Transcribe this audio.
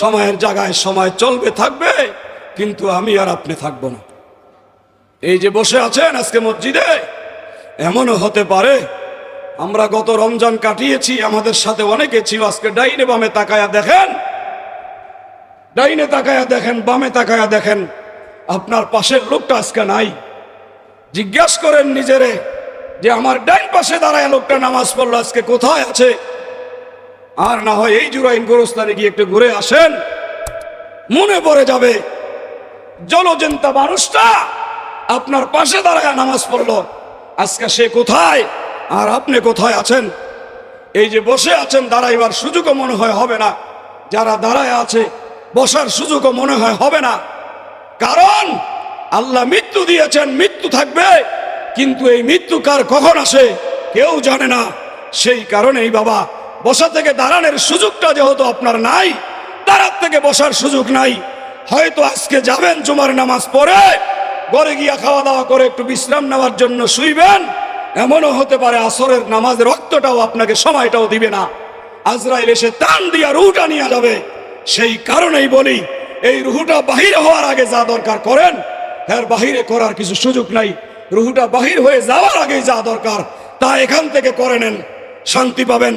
সময়ের জায়গায় সময় চলবে, থাকবে, কিন্তু আমি আর আপনি থাকব না। এই যে বসে আছেন আজকে মসজিদে, এমনও হতে পারে, আমরা গত রমজান কাটিয়েছি, আমাদের সাথে অনেকে ছিল, আজকে ডাইনে বামে তাকায়া দেখেন, ডাইনে তাকায়া দেখেন, বামে তাকায়া দেখেন, আপনার পাশের লোকটা আজকে নাই। জিজ্ঞাসা করেন নিজেরে যে, আমার ডাইন পাশে দাঁড়ায় লোকটা নামাজ পড়ল, আজকে কোথায় আছে? আর না হয় এই জুরাইন গোরস্থানে গিয়ে একটু ঘুরে আসেন। মনে পড়ে যাবে, জলজন্ত মানুষটা আপনার পাশে দাঁড়ায় নামাজ পড়ল। আজকে সে কোথায়? আর আপনি কোথায় আছেন? এই যে বসে আছেন, দাঁড়াইবার সুযোগও মনে হয় হবে না। যারা দাঁড়ায় আছে, বসার সুযোগও মনে হয় হবে না। কারণ আল্লাহ মৃত্যু দিয়েছেন, মৃত্যু থাকবে, কিন্তু এই মৃত্যু কার, কখন আসে কেউ জানে না। সেই কারণেই বাবা বসা থেকে দাঁড়ানোর সুযোগটা যেহেতু আপনার নাই, দাঁড়ার থেকে বসার সুযোগ নাই, হয়তো আজকে যাবেন জুমার নামাজ পড়ে, ঘরে গিয়া খাওয়া দাওয়া করে একটু বিশ্রাম নেওয়ার জন্য শুইবেন, এমনও হতে পারে আসরের নামাজের রক্তটাও আপনাকে সময়টাও দিবে না। আজরাইল এসে টান দিয়া রুটা নিয়ে যাবে। সেই কারণেই বলি, এই রুহুটা বাহির হওয়ার আগে যা দরকার করেন এর বাহিরে করার কিছু সুযোগ নাই। রুহুটা বাহির হয়ে যাওয়ার আগে যা দরকার, তা এখান থেকে করে নেন, শান্তি পাবেন।